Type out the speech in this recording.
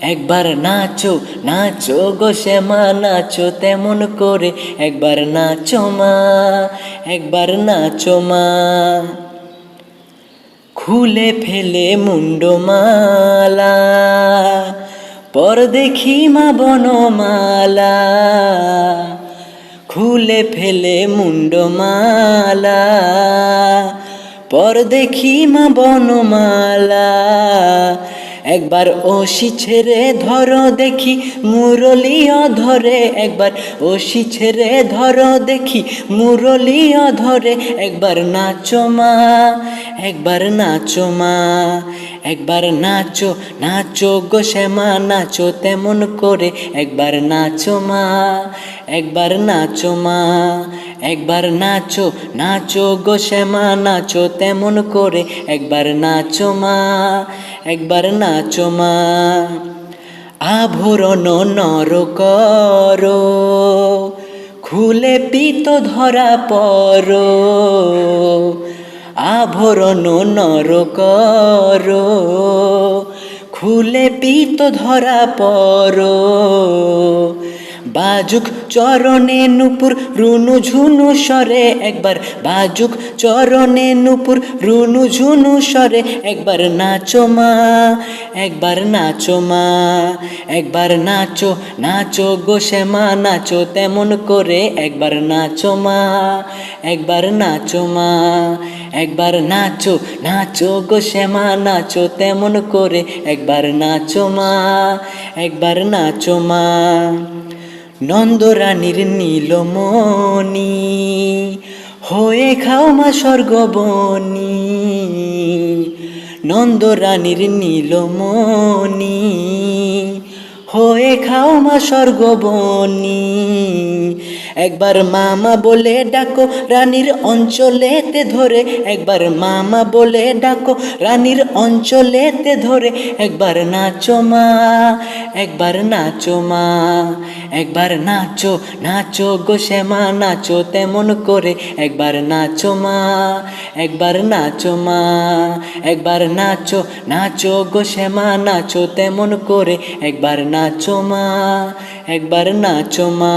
একবার নাচো নাচো গো শ্যামা, নাচো তেমন করে। একবার নাচো মা, একবার নাচো মা। খুলে ফেলে মুন্ডমালা পর দেখি মা বনমালা। খুলে ফেলে মুন্ডমালা পর দেখি মা বনমালা। একবার ওসি ছেড়ে ধরো দেখি, মুরলিও ধরে একবার। ওসি ছেড়ে ধরো দেখি, মুরলিও ধরে একবার। নাচমা একবার নাচো মা একবার নাচো নাচো গো শ্যামা, নাচো তেমন করে। একবার নাচো মা, একবার নাচো মা, একবার নাচো নাচো গো শ্যামা, নাচো তেমন করে। একবার নাচো মা, একবার নাচো মা। আভরণ নর কর, খুলে পিত ধরা পর। আভরণ নর কর খুলে পিত ধরা পর। বাজুক চরণে নুপুর, রুনু ঝুনু সরে একবার। বাজুক চরণে নুপুর, রুনু ঝুনু সরে একবার নাচো মা, একবার নাচো মা, একবার নাচো নাচো গো শ্যামা, নাচো তেমন করে একবার নাচো মা, একবার নাচো মা, একবার নাচো নাচো গো শ্যামা, নাচো তেমন করে একবার নাচো মা, একবার নাচো মা। নন্দরানীর নীলমণি হয়ে খাও মা স্বর্গবনি নন্দরানীর নীলমণি হয়ে খাও মা স্বর্গবনি। একবার মামা বলে ডাকো, রানীর অঞ্চলেতে ধরে। একবার মামা বলে ডাকো, রানীর অঞ্চলেতে ধরে। একবার নাচো মা, একবার নাচো মা, একবার নাচো নাচো গো শ্যামা, নাচো তেমন করে। একবার নাচো মা, একবার নাচো মা, একবার নাচো নাচো গো শ্যামা, নাচো তেমন করে। একবার নাচো মা একবার নাচো মা।